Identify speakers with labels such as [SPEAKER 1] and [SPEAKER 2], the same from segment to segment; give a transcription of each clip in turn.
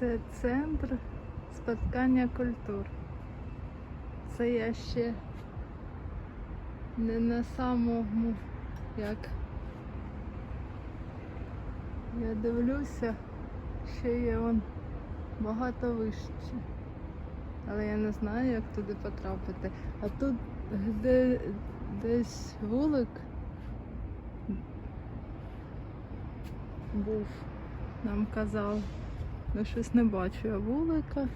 [SPEAKER 1] Це центр споткання культур. Це я ще не на самому, як я дивлюся, ще є вон багато вище. Але я не знаю, як туди потрапити. А тут де, десь вулик був, нам казав. Ну щось не бачу я вулика.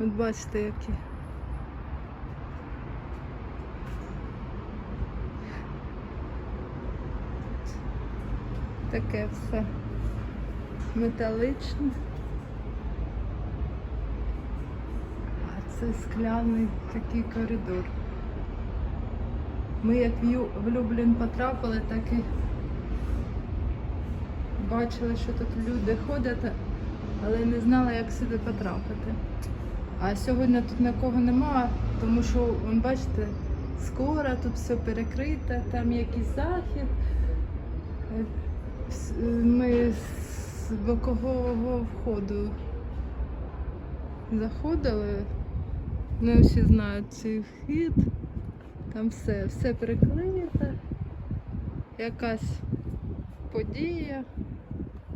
[SPEAKER 1] От бачите, які. Таке все металичне. А це скляний такий коридор. Ми як в Люблін потрапили, так і бачили, що тут люди ходять, але не знала, як сюди потрапити. А сьогодні тут нікого немає, тому що, вон, бачите, скоро тут все перекрите, там якийсь захід. Е, е, Ми з бокового входу заходили. Не всі знають цей вхід. Там все, все перекрито. Якась подія.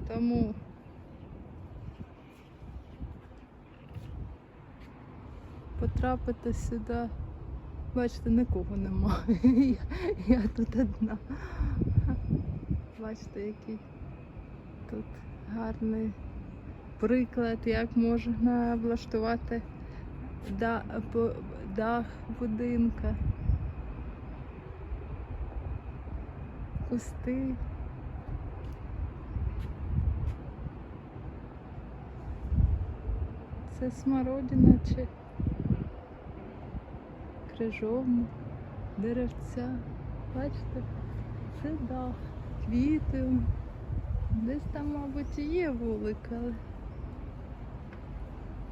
[SPEAKER 1] Тому потрапити сюди. Бачите, нікого немає. Я, тут одна. Бачите, який тут гарний приклад, як можна по- дах будинка. Кусти. Це смородина чи крижовник, деревця. Бачите, це дах, квіти. Десь там, мабуть, і є вулик, але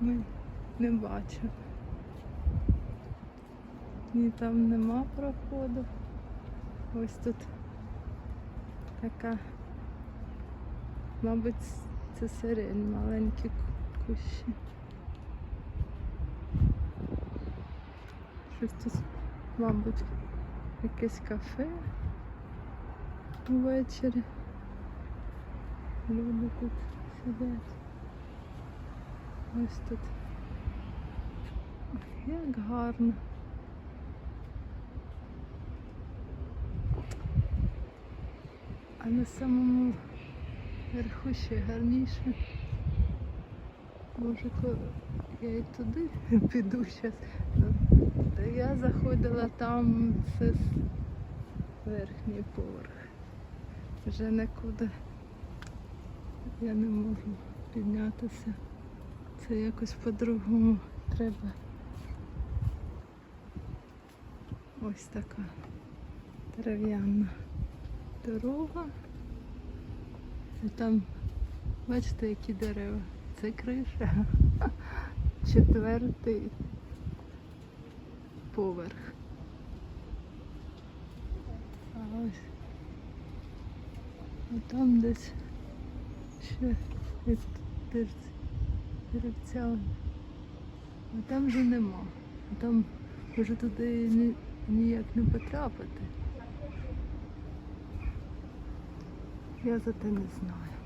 [SPEAKER 1] ми не бачимо. Ні, там нема проходу. Ось тут така, мабуть, це сирень, маленькі кущі. Щось тут, мабуть, якесь кафе ввечері. Люди тут сидять. Ось тут. Як гарно. А на самому верху ще гарніше. Може, я і туди піду зараз. Та я заходила там, це верхній поверх. Вже нікуди я не можу піднятися. Це якось по-другому треба. Ось така дерев'яна дорога. І там, бачите, які дерева. Це криша. Четвертий поверх. А ось а там десь ще деревця. А там вже нема. А там вже туди ні, ніяк не потрапити. Я за те не знаю.